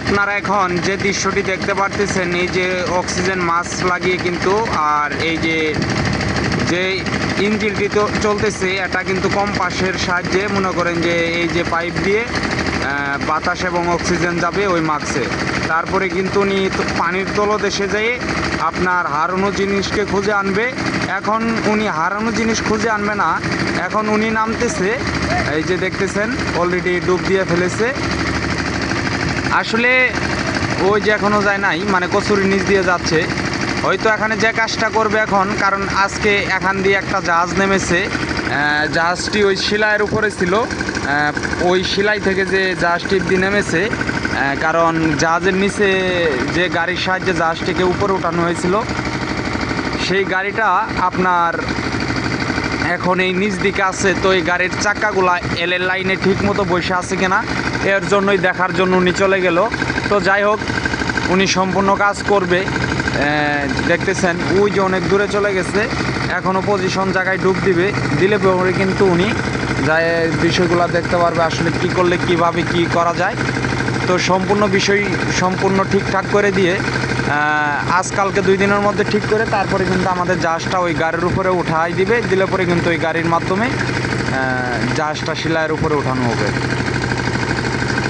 আপনারা এখন যে দৃশ্যটি দেখতে পারতেছেন, এই যে অক্সিজেন মাস্ক লাগিয়ে কিন্তু, আর এই যে যে ইঞ্জিনটি তো চলতেছে, এটা কিন্তু কম পাশের সাহায্যে মনে করেন যে এই যে পাইপ দিয়ে বাতাস এবং অক্সিজেন যাবে ওই মাস্কে। তারপরে কিন্তু উনি পানির তলদেশে যেয়ে আপনার হারানো জিনিসকে খুঁজে আনবে। এখন উনি হারানো জিনিস খুঁজে আনবে না, এখন উনি নামতেছে, এই যে দেখতেছেন অলরেডি ডুব দিয়ে ফেলেছে। আসলে ওই যে এখনও যায় নাই মানে কচুরি নিচ দিয়ে যাচ্ছে। হয়তো এখানে যে কাজটা করবে এখন, কারণ আজকে এখান দিয়ে একটা জাহাজ নেমেছে। জাহাজটি ওই শিলাইয়ের উপরে ছিল। ওই শিলাই থেকে যে জাহাজটি দিয়ে নেমেছে কারণ জাহাজের নিচে যে গাড়ির সাহায্যে জাহাজটিকে উপরে উঠানো হয়েছিল, সেই গাড়িটা আপনার এখন এই নিচ দিকে আছে, তো এই গাড়ির চাকাগুলা এলের লাইনে ঠিক মতো বসে আছে কিনা, এর জন্যই দেখার জন্য উনি চলে গেল। তো যাই হোক, উনি সম্পূর্ণ কাজ করবে। দেখতেছেন, ওই যে অনেক দূরে চলে গেছে এখনও পজিশন জায়গায় ডুব দিবে। দিলে পরে কিন্তু উনি যায়, বিষয়গুলো দেখতে পারবে আসলে কি করলে, কীভাবে কি করা যায়। তো সম্পূর্ণ বিষয় সম্পূর্ণ ঠিকঠাক করে দিয়ে আজকালকে দুই দিনের মধ্যে ঠিক করে তারপরে কিন্তু আমাদের জাহাজটা ওই গাড়ির উপরে উঠাই দিবে, দিলে পরে কিন্তু ওই গাড়ির মাধ্যমে জাহাজটা শিলায়ের উপরে উঠানো হবে।